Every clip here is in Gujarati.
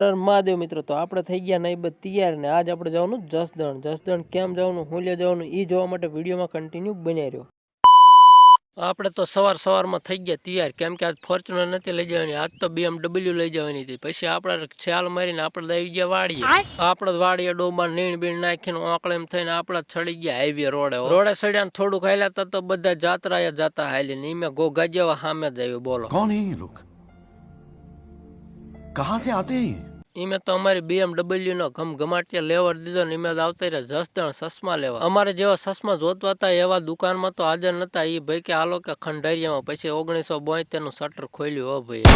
મહાદેવ મિત્રો તો આપણે થઈ ગયા નાઈબત તૈયાર ને આજ આપણે જવાનું જસદણ. જસદણ કેમ જવાનું હું લે જવાનું એ જોવા માટે વિડીયોમાં કન્ટિન્યુ બની રહ્યો. આપણે તો સવાર સવારમાં થઈ ગયા તૈયાર કેમ કે આજ ફોર્ચ્યુનર નથી લઈ જવાની આજ તો બીએમડબલ્યુ લઈ જવાની હતી. પછી આપણે છાલ મારીને આપણે લઈ ગયા વાડીએ. આપણે વાડીએ ડોબા નીણ બીણ નાખીને આંકડે એમ થઈને આપણે ચડી ગયા હાઈવે રોડે રોડે ચડ્યા થોડુંક હાલ્યા તો બધા જાત્રા જતા હાલી ને એમાં ગોગાજેવા સામે જ આવ્યું બોલો. કોણ कहां से आते हैं ये? ઈમે તો અમારી BMW નો ઘમઘમાટિયા લેવર દીધો ને ઈમે તો આવતા રહ્યા જસદણ સસમા લેવા અમારે જેવા સસમા જોતવા હતા એવા દુકાનમાં તો હાજર નતા ઈ ભાઈ કે હાલો કે ખંડારિયામાં પછી ઓગણીસો બોતેર નું શટર ખોલ્યું હો ભાઈ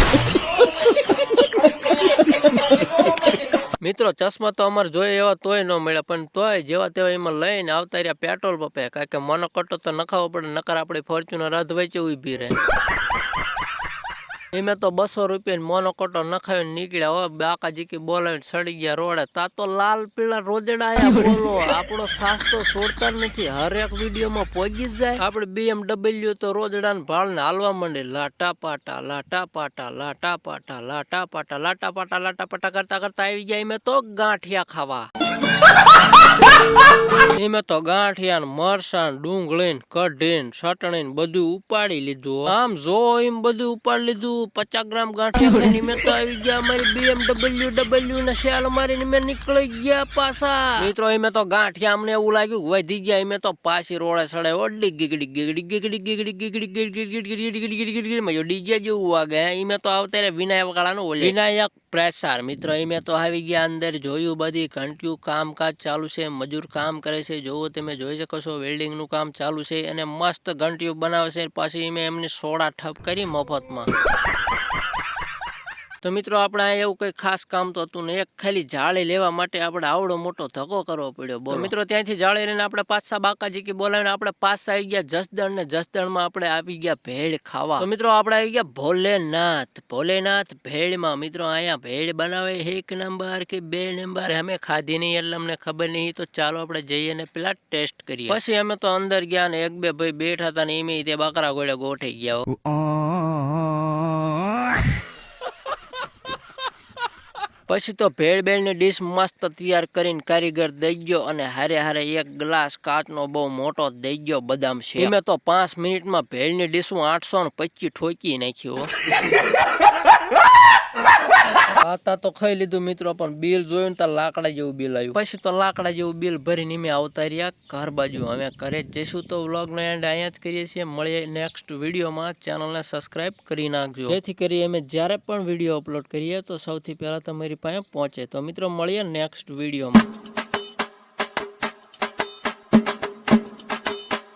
મિત્રો ચશ્મા તો અમારે જોઈએ એવા તોય ન મળ્યા પણ તોય જેવા તેવા એમાં લઈને આવતા રહ્યા પેટ્રોલ પપે કારણ કે મનો કટો તો નખાવો પડે નકર આપણી ફોર્ચ્યુનર રાત વચ્ચે ઊભી રહે એમે તો બસો રૂપિયા મોનો કોટો નખાવીને નીકળ્યા હવે બાકાજી કે બોલાવીને સડી ગયા રોડે. તા તો લાલ પીળા રોજડા આયા બોલો આપણો સાથ તો છોડતા નથી. હરેક વિડીયોમાં પોગી જ જાય. આપણે બીએમડબલ્યુ તો રોજડા ને ભાળ ને હાલવા માંડે લાટા પાટા લાટા પાટા લાટા પાટા લાટા પાટા લાટા પાટા લાટા પાટા કરતા કરતા આવી ગયા. એમે તો ગાંઠિયા ખાવા. એમે તો ગાંઠિયા મરસાણ મરસા ને ડુંગળી ને કઢી ને ચટણી બધું ઉપાડી લીધું આમ જો એમ બધું ઉપાડી લીધું પચાસ ગ્રામ ગાંઠિયા ખાઈને મેં તો આવી ગયા અમારી બીએમડબલ્યુ ડબલ્યુ ને શેલ મારીને મેં નીકળી ગયા પાછા મિત્રો એમે તો ગાંઠિયા અમને એવું લાગ્યું વધી ગયા એમે તો પાછી રોડે સડે ઓડી ગીગડી ગીગડી ગીગડી ગીગડી ગીગડી ગીગડી ગીગડી ગીગડી ગીગડી મજો ડીજે જેવું વાગે એમે તો આવતા વિનાયક વાળાનું વિનાયક પ્રેસાર મિત્રો એમે તો આવી ગયા અંદર જોયું બધી ઘંટિયું કામકાજ ચાલુ છે મજૂર કામ કરે છે, જોવો તમે જોઈ શકો છો વેલ્ડિંગનું કામ ચાલુ છે, અને મસ્ત ઘંટીઓ બનાવે છે પાછી મેં એમની સોડા ઠપ કરી મફતમાં. તો મિત્રો આપણે એવું કઈ ખાસ કામ તો હતું ને એક ખાલી જાળી લેવા માટે આપણે આવડો મોટો ધક્કો કરવો પડ્યો. બોલો. મિત્રો ત્યાંથી જાળી લઈને આપણે પાછા બાકાજી કે બોલાવીને આપણે પાછા આવી ગયા જસદણ ને જસદણમાં આપણે આવી ગયા ભેળ ખાવા. તો મિત્રો આપણે આવી ગયા ભોલેનાથ. ભોલેનાથ ભેળમાં મિત્રો અહીંયા ભેળ બનાવે એક નંબર કે બે નંબર અમે ખાધી નહીં એટલે અમને ખબર નહીં. તો ચાલો આપણે જઈએ ને પેલા ટેસ્ટ કરીએ. પછી અમે તો અંદર ગયા ને એક બે ભાઈ બેઠા હતા ને એમ તે બકરા ગોળે ગોઠાઈ ગયા પછી તો ભેળ બેળની ડીશ મસ્ત તૈયાર કરીને કારીગર દઈ ગયો અને હારે હારે એક ગ્લાસ કાચનો બહુ મોટો દઈ ગયો બદામ છે મેં તો પાંચ મિનિટમાં ભેળની ડીશું આઠસો ને પચીસ ઠોકી નાખ્યો આતા તો ખાઈ લીધું મિત્રો, પણ બિલ જોયું તો લાકડા જેવું બિલ આવ્યું. પછી તો લાકડા જેવું બિલ ભરીને મેં આવતા રહ્યા ઘર બાજુ. અમે ઘરે જઈશું તો વ્લોગનો એન્ડ અહીંયા જ કરીએ છીએ. મળીએ નેક્સ્ટ વિડીયોમાં. ચેનલને સબસ્ક્રાઇબ કરી નાખજો. જેથી કરી અમે જ્યારે પણ વીડિયો અપલોડ કરીએ તો સૌથી પહેલાં તમારી પાસે પહોંચે. તો મિત્રો, મળીએ નેક્સ્ટ વિડીયોમાં.